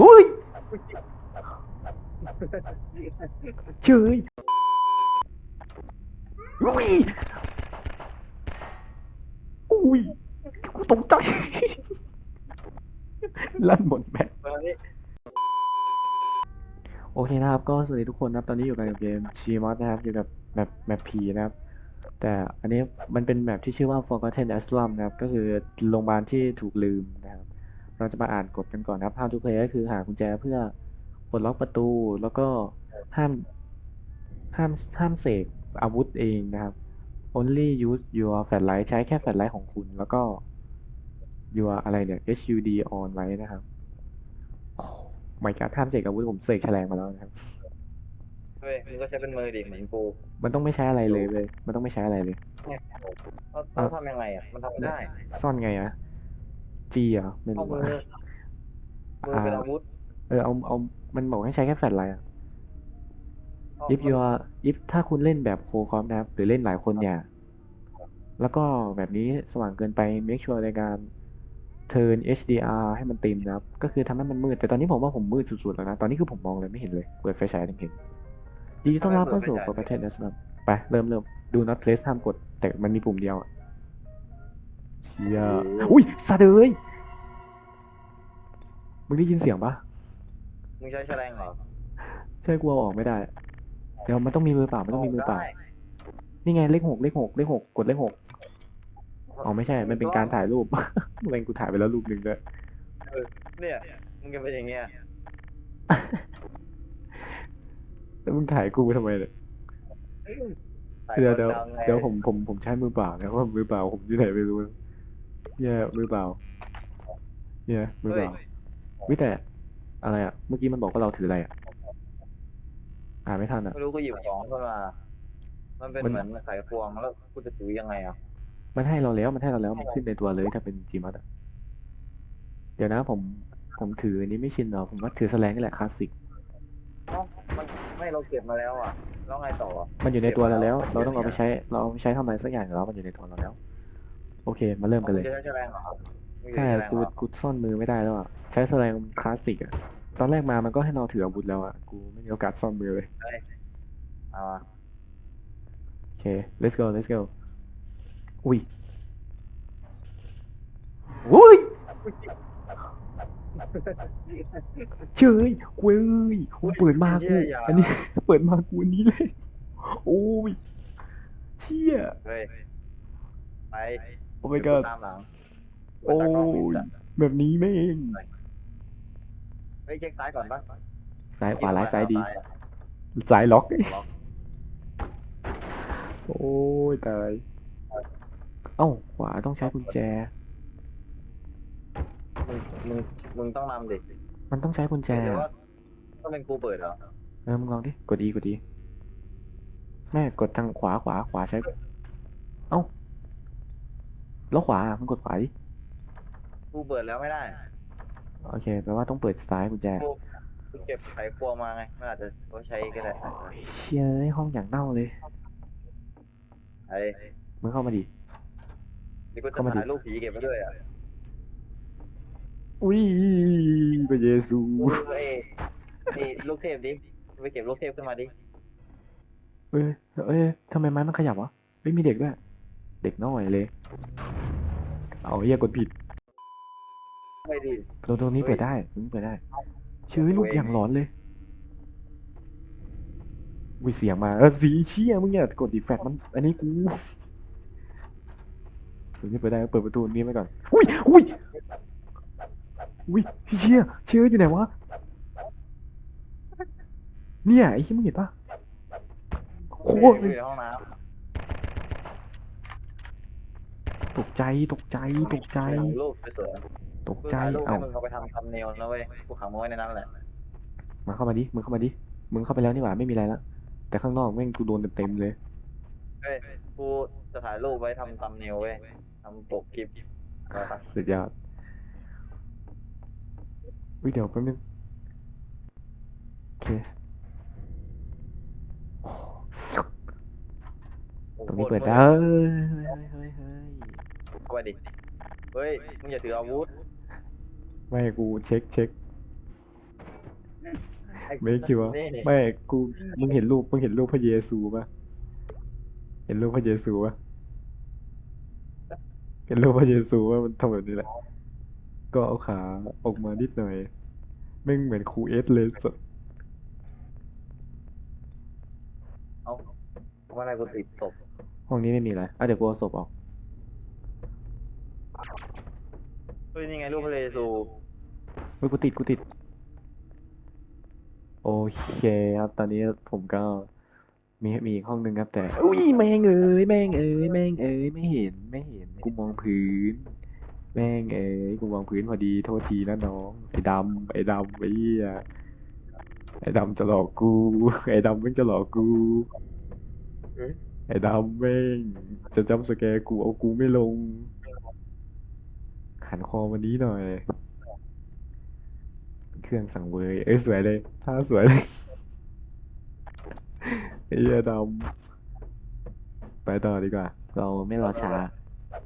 อุ้ยเฉยอุ้ยอุ้ยกูตกใจลั่นหมดแบตโอเคนะครับ ก็สวัสดีทุกคนนะครับ ตอนนี้อยู่กันกับเกมชีมอสนะครับ อยู่กับแมปแมปผีนะครับ แต่อันนี้มันเป็นแมปที่ชื่อว่า Forgotten Asylum นะครับ ก็คือโรงพยาบาลที่ถูกลืมนะครับ เราจะมาอ่านกฎกันก่อนนะครับ How to play ก็คือหากุญแจเพื่อปลดล็อกประตูแล้วก็ห้ามห้ามห้ามเสกอาวุธเองนะครับ only use your flashlight ใช้แค่ flashlight ของคุณ แล้วก็ your อะไรเนี่ย HUD on ไว้นะครับโอ้ไม่การห้ามเสกอาวุธผมเสกแฉลงมาแล้วนะครับเฮ้ยมึงก็ใช้เป็นมือดิเหมือนกูมันต้องไม่ใช้อะไรเลยเลย มันต้องไม่ใช้อะไรเลย เนี่ยเราเราทำยังไงอะ มันทำไม่ได้ ซ่อนไงอะ จีเหรอไม่เอารู้มืออะมือเป็นอาวุธเออเอาเอา มันบอกให้ใช้แค่แฟลชไลท์อะ เอา if you are if ถ้าคุณเล่นแบบโคคอมนะครับ หรือเล่นหลายคนเนี่ย แล้วก็แบบนี้สว่างเกินไป make sure ในการ turn HDR ให้มันเต็มนะครับ ก็คือทำให้มันมืด แต่ตอนนี้ผมว่าผมมืดสุดๆแล้วนะ ตอนนี้คือผมมองเลยไม่เห็นเลย เปิดไฟฉายถึงเห็นยินดีต้อนรับเข้าสู่ Forgotten Asylum ไป เริ่มเริ่มดู not place ห้ามกด แต่มันมีปุ่มเดียวอะ เชียอุ้ยซาเดยมึงได้ยินเสียงปะมึงใช้แฉลงเหรอใช่กูเอาออกไม่ได้ เดี๋ยวมันต้องมีมือเปล่ามันต้องมีมือเปล่าได้นี่ไงเลขหกเลขหกเลขหกกดเลขหกอ๋อไม่ใช่ มันเป็นการถ่ายรูปแม่งกูถ่ายไปแล้วรูปหนึ่งด้วยเนี่ยมึงจะเป็นอย่างเงี้ยแล้วมึงถ่ายกูทำไมเนี่ยถ่าเดี๋ยวเดี๋ยวดังไงเดี๋ยวผมผมผมใช้มือเปล่านะเพราะว่ามือเปล่าผมอยู่ไหนไม่รู้ เนี่ยมือเปล่าเนี่ยมือเปล่าวิแต่อะไรอะ เมื่อกี้มันบอกว่าเราถืออะไรอะอ่านไม่ทันอะ ไม่รู้กูหยิบของขึ้นมา มันเป็นมัน เหมือนไขควงแล้วกูจะถือยังไงอะมันให้เราแล้วมันให้เราแล้วมันขึ้นในตัวเลยถ้าเป็นจีมัดอะเดี๋ยวนะผมผมถืออันนี้ไม่ชินหรอผมว่าถือแสลงนี่แหละคลาสสิกเอ้ามันไม่เราเก็บมาแล้วอะ แล้วไงต่ออะมันอยู่ในตัวเราแล้ว เราต้องเอาไปใช้เราเอาไปใช้ทำอะไรสักอย่างแล้วมันอยู่ในตัวเราแล้ว โอเค มาเริ่มกันเลยงจะใช้แฉลงเหรอมึงจะใช่ใช้แฉลงกูเหรอกูซ่อนมือไม่ได้แล้วอะ ใช้แสลงคลาสสิกอะ ตอนแรกมามันก็ให้เราถืออาวุธแล้วอะ กูไม่มีโอกาสซ่อนมือเลย เอาอะโอเค let's go let's go อุ้ยอุ้ยเฉยเว้ยโอ้ยเปิดมากูอันนี้ เปิดมากูอันนี้เลยโอ้ยเชี่ย เฮ้ย ไป โอ้ my god ตามหลังโอ้ยแบบนี้แม่งเฮ้ยเช็คซ้ายก่อนปะซ้ายขวาร้ายซ้ายดีอะซ้ายล็อก ล็อกโอ้ยตาย เอ้า ขวาต้องใช้กุญแจ มึงมึงมึงต้องนำดิมันต้องใช้กุญแจหรืออะว่าต้องเป็นกูเปิดเหรอเออมึงลองดิ กดดีกดดีแม่กดทางขวาขวาขวาใช้ เอ้า แล้วขวาอะมึงกดขวาดิกูเปิดแล้วไม่ได้โอเคแปลว่าต้องเปิดซ้ายกุญแจกูกูเก็บไขควงมาไงมันอาจจะไว้ใช้ก็ได้โอ้ยเชี่ยเอ้ยห้องอย่างเน่าเลยไอ้มึงเข้ามาดินี่กูจะเข้ามาดิถ่ายรูปผีเก็บไว้ด้วยอะอุ้ยพระเยซูเอ้ยนี่ลูกเทพดิไปเก็บลูกเทพขึ้นมาดิเอ้ยเอ้ยทำไมไม้มันขยับวะเฮ้ยมีเด็กด้วย เด็กน้อยเลย เอาเฮียกดผิดไม่ดิตรงตรงนี้เฮ้ยเปิดได้ตรงนี้เปิดได้ชื่อลูกอย่างหลอนเลยวิเสียงมาเออสีเชี่ยมึงอย่ากดดีแฟกมัน อันนี้กูตรงนี้เปิดได้เปิดประตูนี้ไว้ก่อนอุ้ยอุ้ยอุ้ยพี่เชี่ยเชี่ยอยู่ไหนวะเนี่ยไอ้เชี่ยมึงเห็นปะโคตรอยู่ในห้องน้ ตกใจตกใจตกใจำถ่ายรูปสวยตกๆกูใจถ่ายรูปเอ้าให้มึงเอาไปทำทำเนลนะเว้ยกูขังมึงไว้ในนั้นแหละมาเข้ามาดิมึงเข้ามาดิมึงเข้าไปแล้วนี่หว่าไม่มีอะไรละแต่ข้างนอกแม่งกูโดนเต็มๆเลย เฮ้ยกูจะถ่ายรูปไว้ทำทำเนลเว้ยทำปกคลิปเอาไปสุดยอดวิเดี๋ยวแป๊บนึง โอเคโอ้ตรงนี้เปิดได้เฮ้ยเฮ้ยเฮ้ยเฮ้ย เข้าไปดิ เฮ้ย มึงอย่าถืออาวุธไม่กูเช็คเช็คไม่คิดว่านี่ไม่กูมึงเห็นรูปมึงเห็นรูปพระเยซูปะเห็นรูปพระเยซูปะเห็นรูปพระเยซูว่ามันทำแบบนี้แหละ ก็เอาขาออกมานิดหน่อยแม่งเหมือนครูเอสเลยสดเอาว่าอะไรกูติดศพห้องนี้ไม่มีอะไรอะเดี๋ยวกูเอาศพออก เฮ้ยนี่ไงรูปพระเยซูเฮ้ยกูติดกูติด โอเคครับ ตอนนี้ผมก็มีมีอีกห้องหนึ่งครับ แต่อุ้ยแม่งเอ้ยแม่งเอ้ยแม่งเอ้ยไม่เห็นไม่เห็นกูมองพื้น แม่งเอ้ยกูมองพื้นพอดีโทษทีนะน้องไอ้ดำไอ้ดำไอ้เหี้ยไอ้ดำจะหลอกกูไอ้ดำแม่งจะหลอกกูไอ้ดำแม่งจะจำสแกร์กูเอากูไม่ลง หันคอมานี้หน่อย เครื่องสั่งเวยเอ้ยสวยเลยท่าสวยเลยไอ้เหี้ยดำไปต่อดีกว่า เราไม่รอช้า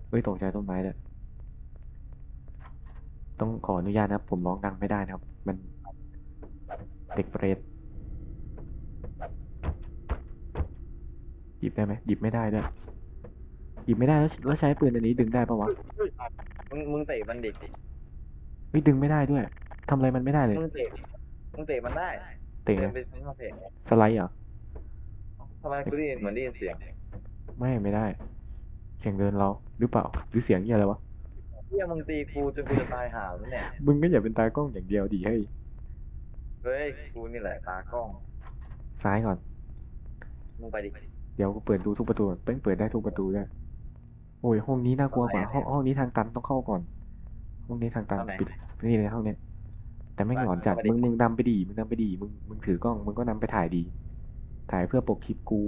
เฮ้ยตกใจต้นไม้เลยต้องขออนุญาตนะครับ ผมร้องดังไม่ได้นะครับ มันเด็กเปรตหยิบได้ไหมหยิบไม่ได้ด้วยหยิบไม่ได้แล้วแล้วใช้ปืนอันนี้ดึงได้ปะวะ มึงมึงเตะมันดิเฮ้ยดึงไม่ได้ด้วยทำอะไรมันไม่ได้เลย มึงเตะมึงเตะมันได้เตะเดินะนไปซื้อมาเตะสไลด์เหรอทำไมกูได้ยินเหมือนได้ยินเสียงไม่ไม่ได้ เสียงเดินเราหรือเปล่า หรือเสียงเหี้ยอะไรวะเฮียมึงตีกูจนกูจะตายหาแล้วเนี่ยมึงก็อย่าเป็นตากล้องอย่างเดียวดิเฮ้ยเฮ้ยกูนี่แหละตากล้องซ้ายก่อน มึงไปดิเดี๋ยวกูเปิดดูทุกประตูเป้งเปิดได้ทุกประตูด้วย โอ้ยห้องนี้น่ากลัวกว่าห้องห้องนี้ทางตันต้องเข้าก่อน ห้องนี้ทางตันเอาไหน ปิดนี่เลยห้องเนี้ยแต่ไม่งหลอนจัดเอาไปดิมึงมึงนำไปดีมึงนำไปดีมึงมึงถือกล้องมึงก็นำไปถ่ายดี ถ่ายเพื่อปกคลิปกู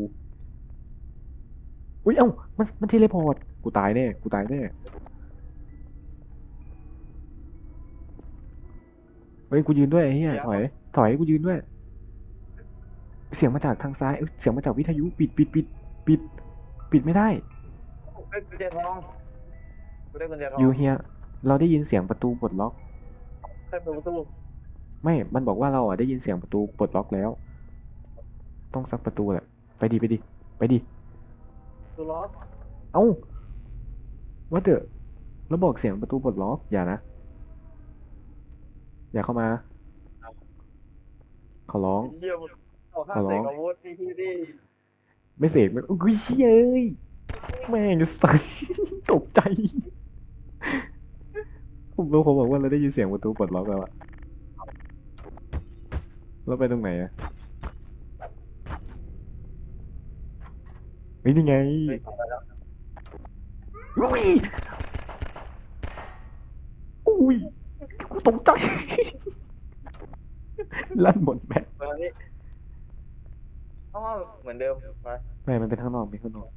อุ้ยเอ้ามันมันเทเลพอร์ตกูตายแน่กูตายแน่เฮ้ยกูยืนด้วยไอ้เหี้ยถอยถอยกูยืนด้วย เสียงมาจากทางซ้ายเอ้ยเสียงมาจากวิทยุปิดปิดปิดปิด ปิดไม่ได้ เฮ้ยกุญแจทองกูได้กุญแจทองอยู่เฮียเราได้ยินเสียงประตูปลดล็อก ใครเปิดประตูไม่ มันบอกว่าเราอะได้ยินเสียงประตูปลดล็อกแล้ว ต้องซักประตูแหละ ไปดิไปดิไปดิ ประตูล็อกเอ้าว่าเดอะแล้วบอกเสียงประตูปลดล็อกอย่านะ อย่าเข้ามา ขอร้อง เยี่ยมเอาข้าขอมร้เตะองอาวุธที่ที่ที่ไม่เสกไม่อุ้ยเชี่ยเอ้ย แม่งสัสตกใจ ผมรู้ผมบอกว่าเราได้ยินเสียงประตูปลดล็อกแล้วอะเราไปตรงไหนอะเฮ้ยนี่ไงเฮ้ยเอาไปแล้วอุ้ยอุ้ยกูตกใจ ลั่นหมดแบตไปทางนี้เอาเอาเหมือนเดิมไปไม่ มันเป็นข้างนอกเป็นข้างนอก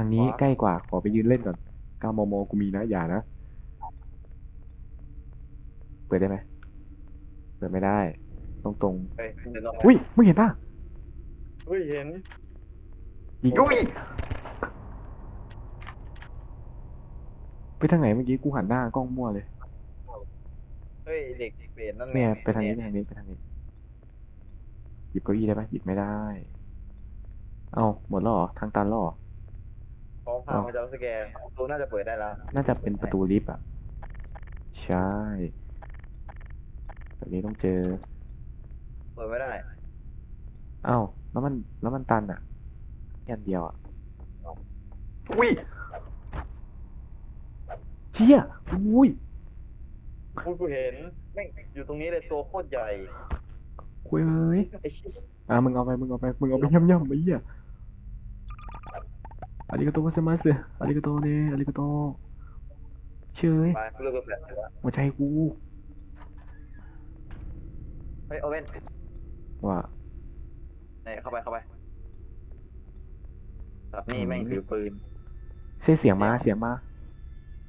ทางนี้ขวาใกล้กว่าขอไปยืนเล่นก่อน9มมกูมีนะอย่านะ เปิดได้ไหมเปิดไม่ได้ ตรงตรงไปเดินออกๆอุ้ยมึงเห็นป่ะอุ้ยเห็นยิงอุ้ยไปทางไหนเมื่อกี้กูหันหน้ากล้องมั่วเลยเฮ้ยเด็กเปลี่ยนนั่นเนี่ยไปทางนี้ไปทางนี้ไปทางนี้หยิบเก้าอี้ได้ปะหยิบไม่ได้ เอ้าหมดแล้วเหรอทางตันแล้วเหรอ พร้อมพามาจับสแกนประตูน่าจะเปิดได้แล้วน่าจะเป็นประตูลิฟต์อะ ใช่แบบนี้ต้องเจอ เปิดไม่ได้เอ้าแล้วมัน แล้วมันตันอะแค่อันเดียวอะ อุ้ยเชี่ยอุ้ยพูดกูเห็นแม่งอยู่ตรงนี้เลยตัวโคตรใหญ่เว้ย ไอ้ชิบอะมึงเอาไป มึงเอาไป มึงเอาไปย่ำย่ำไอ้เหี้ย อาริกาโตโกเซมัสอาริกาโตเนอาริกาโตเชยไปกูเลิกกับแฟนแล้วหัวใจกูเฮ้ยโอเว่นว่านี่เข้าไปเข้าไปแบบนี่แม่งถือปืนเสียเสียงมาเสียงมา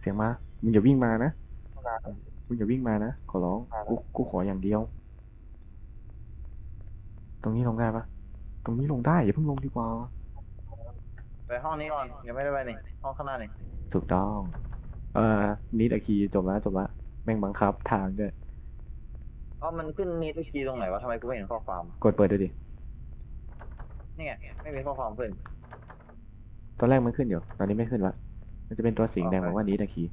เสียงมามึงอย่าวิ่งมานะมึงอย่าวิ่งมานะขอร้องกูกูขออย่างเดียว ตรงนี้ลงได้ปะตรงนี้ลงได้อย่าเพิ่งลงดีกว่า ไปห้องนี้ก่อนยังไม่ได้ไปนี่ห้องข้างหน้านี่ถูกต้อง เอ่อนิดอาคีจบแล้วจบแล้วแม่งบังคับทางด้วยอ๋อมันขึ้นนิดคีย์ตรงไหนวะทำไมกูไม่เห็นข้อความกดเปิดดูดิ นี่ไงไม่มีข้อความขึ้น ตอนแรกมันขึ้นอยู่ ตอนนี้ไม่ขึ้นละมันจะเป็นตัวสีแดงโอเคบอกว่านี้ตะคี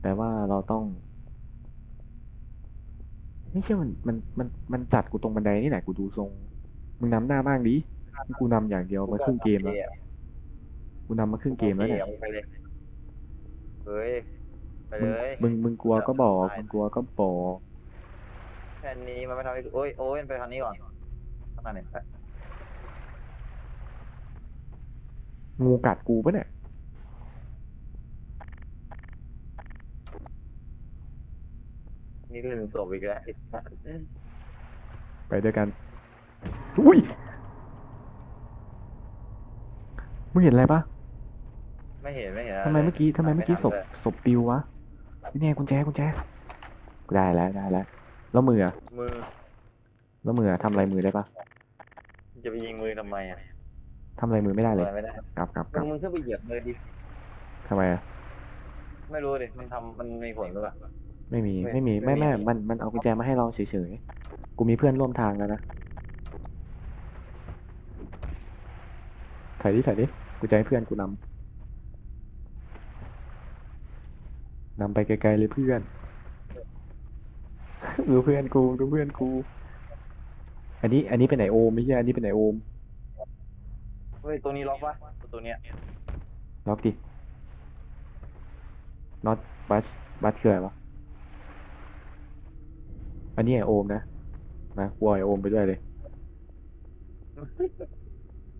แปลว่าเราต้อง ไม่เชื่อมันมันมันมันจัดกูตรงบันไดนี่แหละกูดูทรง มึงนำหน้าบ้างดิกูนำอย่างเดียวมาครึ่งเกมแล้ว กูนำมาครึ่งเกมแล้วเนี่ย โอคไปเลยเฮ้ยไปมึเลงยมึงมึงกลัวก็บอกได้มึงกลัวก็บอกแค่นี้มันไม่ทำให้โอ้ยโอ้ยไปทางนี้ก่อนข้างหน้าเนี่ยงูกัดกูปะเนี่ยนี่ก็ถึงศพอีกแล้วไอ้สัสไปด้วยกันอุ้ยมึงเห็นอะไรปะ ไม่เห็นไม่เห็นทำไมเมื่อกี้ทำไมเมื่อกี้ศพเลยศพปิววะนี่ไงกุญแจกุญแจกูได้แล้วได้แล้วแล้วมืออะมือแล้วมืออะทำอะไรมือได้ปะจะไปยิงมือทำไมอะทำอะไรมือไม่ได้เลยอะไรไม่ได้กลับกลับกลับมึงขึ้นไปเหยียบมือดิทำไมอะไม่รู้ดิมันทำมันมีผลหรือเปล่าไม่มีไม่ไม่มีไม่ไม่มีไม่มันมันเอากุญแจมาให้เราเฉยๆกูมีเพื่อนร่วมทางแล้วนะถ่ายดิถ่ายดิกูจะให้เพื่อนกูนำ นำไปไกลๆเลยเพื่อน ดูเพื่อนกูดูเพื่อนกู อันนี้อันนี้เป็นไหนโอมไม่ใช่อันนี้เป็นไหนโอมเฮ้ยตัวนี้ล็อกปะตัวเนี้ยล็อกดิ not บัสบัสคืออะไรวะอันนี้ไอโอมนะนะกลัวไอโอมไปด้วยเลย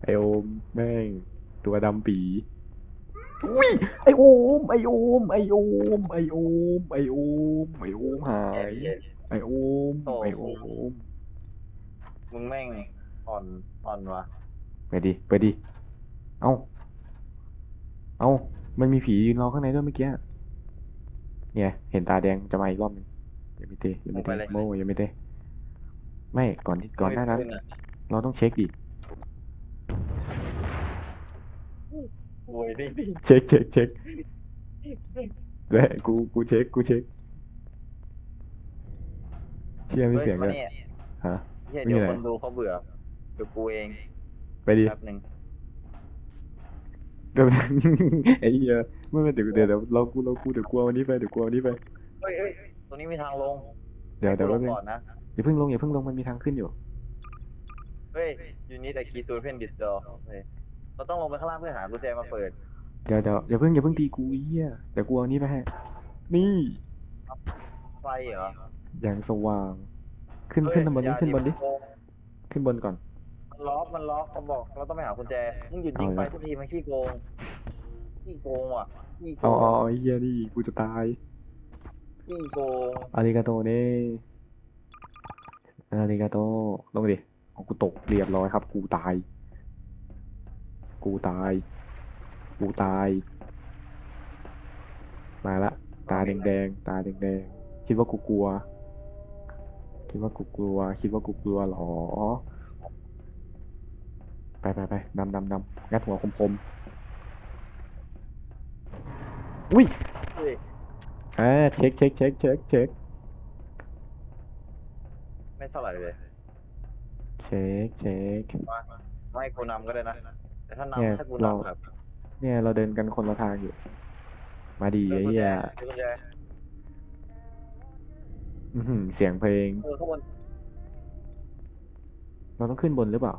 ไอโอมแม่งตัวดำปี อุ้ยไอโอมไอโอมไอโอมไอโอมไอโอมไอโอมหายไอโอมโอ้ไอโอมมึงแม่งอ่อนอ่อนวะไปดิไปดิเอ้าเอ้ามันมีผียืนรอข้างในด้วยเมื่อกี้เนี่ยเห็นตาแดงจะมาอีกรอบหนึงอย่าไม่เตะอย่าไม่เตะโม่อย่าไม่เตะไม่ก่อนที่ก่อนหน้านั้นไม่ขึ้อะเราต้องเช็คดิ โวยดิดิเช็คเช็คเช็คแหละกูกูเช็คกูเช็คเชื่อมีเสียงฮ้ด้วยมานี่ฮะ เหี้ยมีเดี๋ยวอะไร คนดูเขาเบื่อเดี๋ยวกูเองไปดิแป๊บหนึ่งก็ไอ้เหี้ยไม่ไม่เดี๋ยวเดี๋ยวเดี๋ยวเรากูเรากูเดี๋ยวกลัววันนี้ไปเดี๋ยวกลัววันนี้ไปเฮ้ยเฮ้ยตรงนี้มีทางลงเดี๋ยวเดี๋ยวให้แป๊บกูนึงลงก่อนนะ อย่าเพิ่งลงอย่าเพิ่งลงมันมีทางขึ้นอยู่ เฮ้ย you need a key to open this door เฮ้ย เราต้องลงไปข้างล่างเพื่อหากุญแจมาเปิดเดี๋ยวเดี๋ยวอย่าเพิ่งอย่าเพิ่งตีกูไอ้เหี้ยเดี๋ยวกูเอานี้ไปให้ นี่ไฟเหรออย่างสว่าง ขึ้นเฮ้ยขึ้นบนนี้อย่าขึ้นบนดิโกงขึ้นบนก่อน มันล็อกมันล็อกเขาบอกเราต้องไปหากุญแจมึงหยุดยิงเอาไฟเลยสักทีมันขี้โกงขี้โกงว่ะขี้โกเอางเอาเอาไอ้เหี้ยนี่กูจะตายขี้โกงอาริกาโตเน่อาริกาโตลงดิเอากูตกเรียบร้อยครับ กูตาย กูตาย กูตาย มาละ ตาแดงๆ ตาแดงๆ คิดว่ากูกลัว คิดว่ากูกลัว คิดว่ากูกลัวเหรอ ไปไปไปนำนำนำงัดหัวคมคมๆอุ้ยเฮ้ยอ่าเช็คเช็คเช็คเช็คเช็คไม่เท่าไหร่เลย เช็คเช็คไม่กูนำก็ได้นะ แต่ถ้าเนี่ยนำถ้ากูเรานำครับเนี่ยเราเดินกันคนละทางอยู่ มาดีเออไอ้กุญเหี้แจยเออกุญแจอื้อหือเสียงเพลง เออข้างบนเราต้องขึ้นบนหรือเปล่า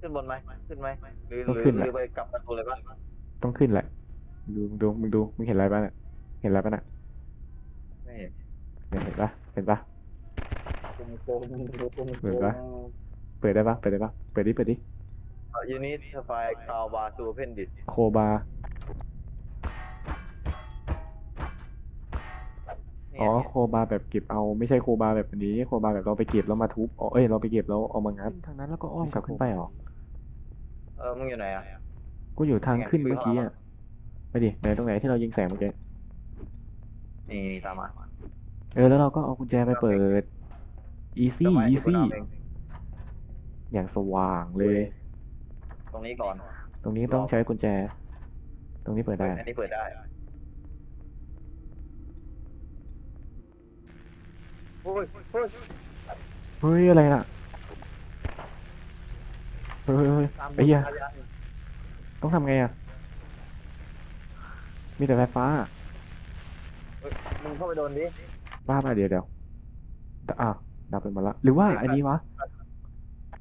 ขึ้นบนไหมขึ้นไหมหรือต้องหรือขึ้นหแหละ รือไปกลับประตูเลยปะต้องขึ้นแหละดูดูมึงดูมึงเห็นอะไรบ้างน่ะเห็นอะไรบ้างน่ะไม่เห็นเนี่ยเห็นปะเห็นปะ กลมกลมกลมเหมือนปะ เปิดได้ปะเปิดได้ปะเปิดดิเปิดดิ ยูนิตไฟคาวบาร์ทูเพนดิสโคบา อ๋อโคบาแบบเก็บเอาไม่ใช่โคบาแบบอันนี้โคบาแบบเราไปเก็บแล้วมาทุบอ๋อเอ้ยเราไปเก็บแล้วเอามางัดทางนั้นแล้วก็อ้อมกลับขึ้นไปเหรอเออมึงอยู่ไหนอะกูอยู่ทางขึ้นยังไงเมื่อกี้อะไปดิไหนตรงไหนที่เรายิงแสงเมื่อกี้นี่นี่ตามมาเออแล้วเราก็เอากุญแจไปเปิด easy เดี๋ยวไม่ easy เดี๋ยวกูนำเองอย่างสว่างเลย ตรงนี้ก่อน ตรงนี้ต้องใช้กุญแจ ตรงนี้เปิดได้ อันนี้เปิดได้ โอ้ยโอ้ยเฮ้ยอะไรน่ะ เฮ้ยเฮ้ยเฮ้ยตามไอ้เหี้ยพาานต้องทำไงอะ มีแต่ไฟฟ้ามึงเข้าไปโดนดิบ้าป่ะเดี๋ยวเดี๋ยวแต่อะดับไปหมดละ หรือว่าอันนี้วะ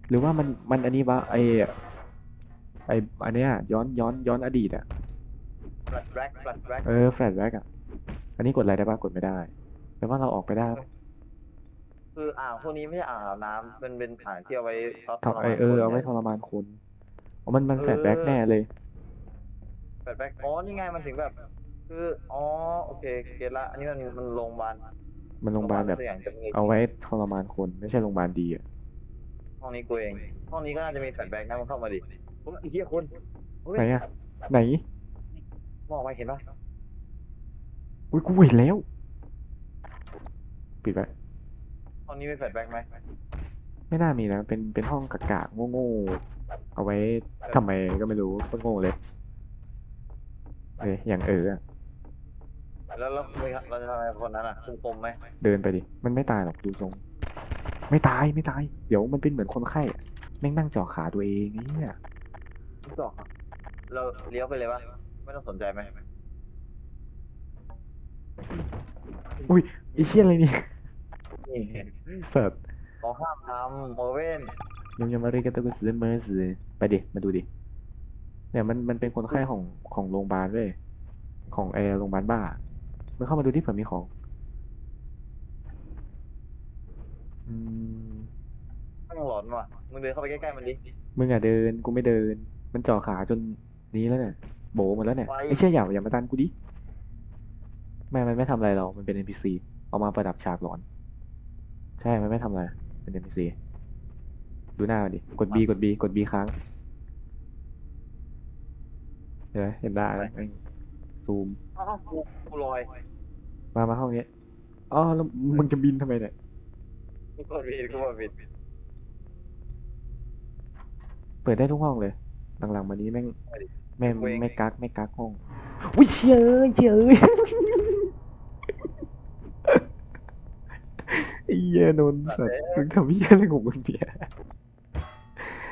หรือว่ามันมันอันนี้วะไอ ไออันเนี้ยย้อนย้อนย้อนอดีตอะ แฟลชแบ็กแฟลชแบ็กเออแฟลชแบ็กอะ อันนี้กดอะไรได้ปะกดไม่ได้แปลว่าเราออกไปได้ปะคืออ่างพวกนี้ไม่ใช่อ่างอาบน้ำมันเป็นอ่างที่เอาไว้ทดทำไอเออเอาไว้ทรมานคนอ๋อมันมันแฟลชแบ็กแน่เลย แฟลชแบ็กอ๋อนี่ไงมันถึงแบบ คืออ๋อโอเคเก็ตละอันนี้มันมันโรงพยาบาลมันโรงพยาบาลแบบตัวอย่างจะมีเอาไว้ทรมานคนไม่ใช่โรงพยาบาลดีอะห้องนี้กูเองห้องนี้ก็น่าจะมีแฟลชแบ็กนะมันเข้ามาดิ ผมไอ้เหี้ยคุณเฮ้ยไหนอะไหนมองไปเห็นปะอุ้ยกูเห็นแล้ว ปิดไว้ห้องนี้มีแฟลชแบ็กไหมไม่น่ามีนะเป็นเป็นห้องกากาโง่ๆเอาไว้ทำไมก็ไม่รู้ก็โง่เลยเอ้ยอย่างเอออะแล้วแล้วมึงเราจะทำอะไรกับคนนั้นอะคุมปมไหมเดินไปดิมันไม่ตายหรอกดูทรง ไม่ตายไม่ตาย เดี๋ยวมันเป็นเหมือนคนไข้อะแม่งนั่งเจ่อขาตัวเองเนี่ย ทุกดอกอะเราเลี้ยวไปเลยวะไม่ต้องสนใจไหมไอ้เชี่ยอะไรเนี่ยนี่เสิร์ฟขอห้ามทำโมเว่นยังยังมาเรียกกันตัวกุศลเมอร์สไปดิมาดูดิเนี่ยมันมันเป็นคนไข้ของของโรงพยาบาลเว้ยของไอโรงพยาบาลบ้ามึงเข้ามาดูที่เผื่อมีของอืมต้องหลอนว่ะมึงเดินเข้าไปใกล้ๆมันดิมึงอะเดินกูไม่เดิน มันจ่อขาจนนี้แล้วเนี่ยโบหมดแล้วเนี่ยไว้ไอ้เชี่ยอย่าอย่ามาตันกูดิไม่มันไม่ทำอะไรหรอกมันเป็น NPC เอามาประดับฉากหลอน ใช่ มันไม่ทำอะไร เป็น NPC ดูหน้ามันดิ กด B กด B กด B ค้างเห็นไหมเห็นได้ไหมซูมอ้าวกูกูลอย มามาห้องนี้อ๋อแล้วมึงจะบินทำไมเนี่ยกูกดผิดกูกดผิดเปิดได้ทุกห้องเลย หลังๆมานี้แม่งแม่งเว้งไม่กักไม่กักห้องอุ้ยเชี่ยเอ้ยเชี่ยเอ้ยไอ้เหี้ยนนท์สัตว์มึงทำเหี้ยอะไรของมึงเนี่ย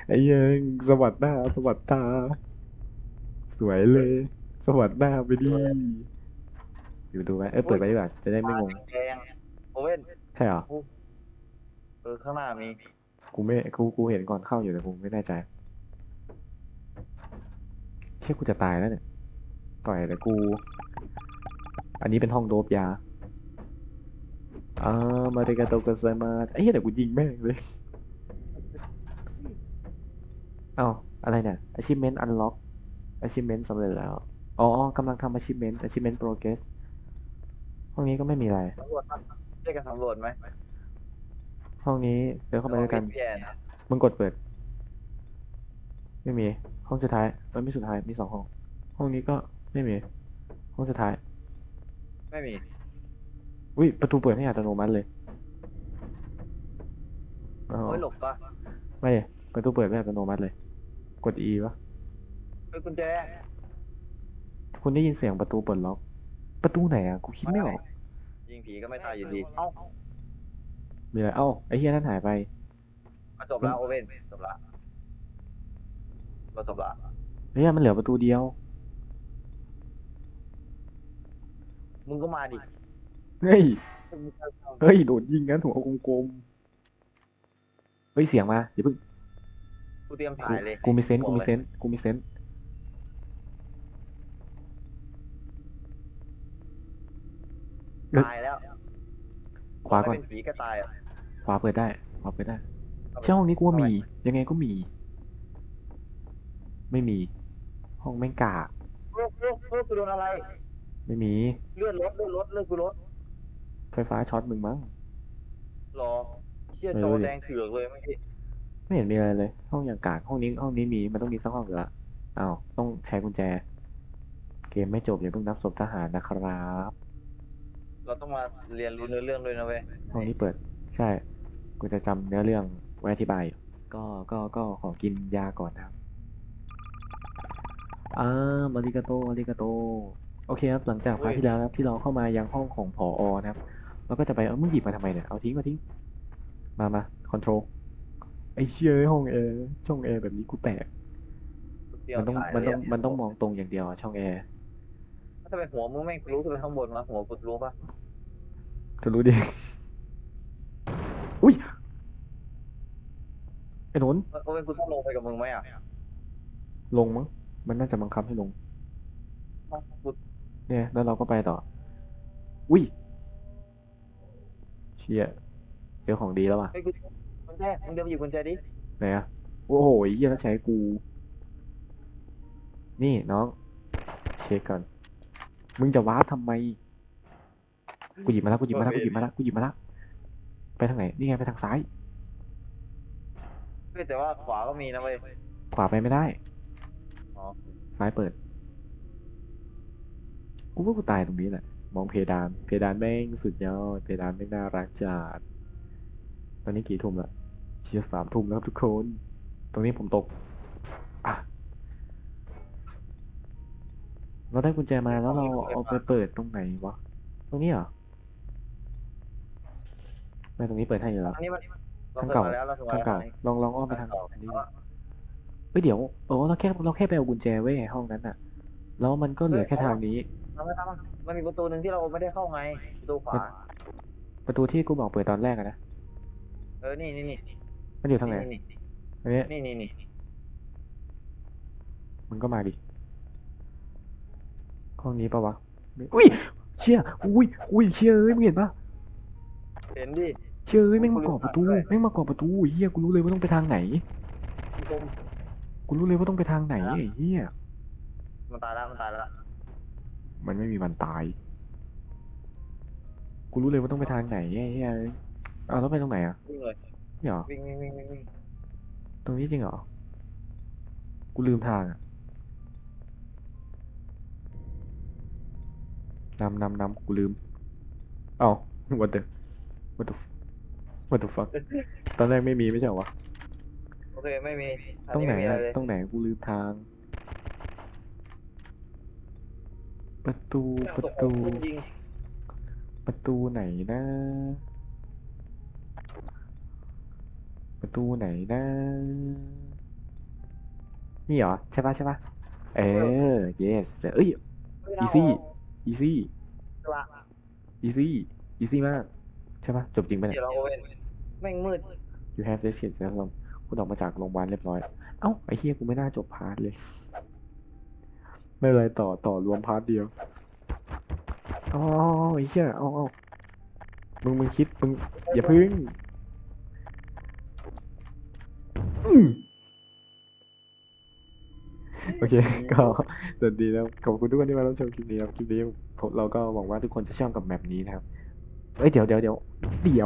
ไอ้เหี้ยสวัสดหน้าสวัสดตาสวยเลย สวัสดหน้าไปดิอยู่ดูไหมเออเปิดไปดีกว่าจะได้ไม่งงแดงโอเว่นใช่เหรอเออข้างหน้ามีกูไม่กูกูเห็นก่อนเข้าอยู่แต่กูไม่แน่ใจเชื่อกูจะตายแล้วเนี่ย ต่อยแต่กู อันนี้เป็นห้องโดบยาอ่ามาเดกาโตกัสไซมาไอ้เหี้ยเดี๋ยวกูยิงแม่งเลยเอ้าอะไรเนี่ย achievement unlock achievement สำเร็จแล้ว อ๋อกำลังทำ achievement achievement progress ห้องนี้ก็ไม่มีอะไร สำรวจปะได้กันสำรวจไหมห้องนี้เดินเข้าไปด้วยกัน แย่นะมึงกดเปิด ไม่มี ห้องสุดท้ายเอ้ยไม่สุดท้าย มีสองห้อง ห้องนี้ก็ไม่มี ห้องสุดท้าย ไม่มี อุ้ยประตูเปิดให้อัตโนมัติเลยอ๋อโอ้ยหลบปะไม่ดิประตูเปิดไม่อัตโนมัติเลย กด E ปะเฮ้ยกุญแจคุณได้ยินเสียงประตูเปิดล็อก ประตูไหนอะ กูคิดไม่ออก ยิงผีก็ไม่ตายอยู่ดีเอ้ามีอะไร เอ้า ไอ้เหี้ยนั่นหายไปมาจบแล้วโอเว่นจบละ เราจบละเฮ้ยมันเหลือประตูเดียว มึงก็มาดิเฮ้ย เฮ้ย โดนยิงงั้นหัวกลมๆ เฮ้ย เสียงมาอย่าเพิ่ง กูเตรียมกูถ่ายเลยกูมีเซนส์กูมีเซนส์กูมีเซนส์ตายแล้วขวาก่อนไม่เป็นผีก็ตายอะขวาเปิดได้ขวาเปิดได้เช่าห้องนี้กูว่ามี ยังไงก็มี ไม่มี ห้องแม่งกากเฮ้ยเฮ้ยเฮ้ยกูโดนอะไร ไม่มี เลื่อนรถเลื่อนรถเลื่อนกูรถไฟฟ้าช็อตมึงมั้งรอเชี่ยไม่จรู้อดิแดงเถือกเลยเมื่อกี้ไม่เห็นมีอะไรเลย ห้องอย่างกากห้องนี้ห้องนี้มีมันต้องมีสักห้องอยู่ละอ้าวต้องใช้กุญแจ เกมไม่จบอย่าเพิ่งนับศพทหารนะครับ เราต้องมาเรียนรู้เนื้อเรื่องด้วยนะเว้ยห้องนี้เปิด ใช่ กูจะจำเนื้อเรื่องไว้อธิบายอยู่ก็ก็ก็ขอกินยาก่อนนะครับ อ่ามาริกาโตมาริกาโต โอเคครับ หลังจากพาร์ทที่แล้วนะครับที่เราเข้ามายังห้องของผอนะครับเราก็จะไป เออมึงหยิบมาทำไมเนี่ย เอาทิ้งมาทิ้ง มามาคอนโทรล ไอ้เชี่ยห้องแอร์ช่องแอร์แบบนี้กูแตกเดี๋ยวมันต้องถ่ายมันต้องเลยะมันต้องมองตรงอย่างเดียวอะช่องแอร์ถ้าเป็นหัวมึงแม่งรู้ขึ้นไปข้างบนวะหัวกูรู้ปะจะรู้ดิ อุ้ย ไอ้หนนว่าเป็นกูต้องลงไปกับมึงไหมอะ ลงมั้ง มันน่าจะบังคับให้ลงกูเนี่ย แล้วเราก็ไปต่อ อุ้ย เชี่ยเจอของดีแล้วว่ะไอ้ยกูกุญแจมึงเดินไปหยิบกุญแจดิไหนอะโอ้โหเยี่ยแล้วใช้กู นี่น้อง เช็คก่อน มึงจะวาร์ปทำไม กูหยิบมาแล้วกูหยิบมาแล้วกูหยิบมาแล้วกูหยิบมาแล้วไปทางไหน นี่ไงไปทางซ้ายเฮ้ยแต่ว่าขวาก็มีนะเว้ยขวาไปไม่ได้อ๋อ ซ้ายเปิด กูว่ากูตายตรงนี้แหละ มองเพดาน เพดานแม่งสุดยอด เพดานแม่งน่ารักจัด ตอนนี้กี่ทุ่มละเชียร์สามทุ่มแล้วครับทุกคน ตรงนี้ผมตก อะ เราได้กุญแจมาแล้วเราเอาไปเปิดตรงไหนวะ ตรงนี้เหรอไม่ตรงนี้เปิดให้อยู่แล้ว อันนี้มันเราทางเคยเก่ามาแล้วเราเคยทางมาเก่า แล้วลองลองอ้อมไปทางเก่าอันนี้ดิเฮ้ยเดี๋ยวเออเราแค่เราแค่ไปเอากุญแจไว้ในห้องนั้นอะแล้วมันก็เหลือแค่ทางนี้ ทำไมทำไมมันมีประตูหนึ่งที่เราไม่ได้เข้าไงประตูขวา ประตูที่กูบอกเปิดตอนแรกอะนะเออ นี่นี่นี่มันอยู่ทางไหนนี่อันเนี้ยนี่นี่นี่มึงก็มาดิห้องนี้ปะวะไม่อุ้ยเชี่ยอุ้ยอุ้ยเชี่ยเอ้ยมึงเห็นปะเห็นดิ เชี่ยเอ้ยแม่งมาเกาะประตูแม่งมาเกาะประตูเฮียกูรู้เลยว่าต้องไปทางไหนชม กูรู้เลยว่าต้องไปทางไหนไอ้เฮียมันตายแล้วมันตายแล้ว มันไม่มีวันตาย กูรู้เลยว่าต้องไปทางไหนไอ้เฮียเอาแล้วไปตรงไหนอะวิ่งเลย นี่เหรอ วิ่งวิ่งวิ่งวิ่งวิ่งตรงนี้จริงเหรอ กูลืมทางอะนำนำนำกูลืม เอ้า what the what the f- what the fuck ตอนแรกไม่มีไม่ใช่เหรอวะ โอเคไม่มีอัตรงไหนม่มีอะอะรเลยตรงไหนกูลืมทาง ประตูประตูยิงประตูไหนนะ ประตูไหนนะ นี่เหรอ ใช่ปะใช่ปะเออ yes เอ้ย easy easy ละ easy easy มาก ใช่ปะจบจริงปะเนี่ย เดี๋ยวเราโอเว่นแม่งมืด you have this kid แล้ว คุณออกมาจากโรงพยาบาลเรียบร้อย เอ้าไอ้เฮียกูไม่น่าจบพาร์ทเลย ไม่เป็นไรต่อต่อรวมพาร์ทเดียวอ๋อไอ้เฮียเอาเอามึงมึงคิดมึงอย่าพึ่งโอเค ก็สวัสดีนะครับขอบคุณทุกคนที่มารับชมคลิปนี้ครับคลิปนี้เราก็หวังว่าทุกคนจะชอบกับแมปนี้นะครับเอ้ยเดี๋ยวเดี๋ยวเดี๋ยวเดี๋ยว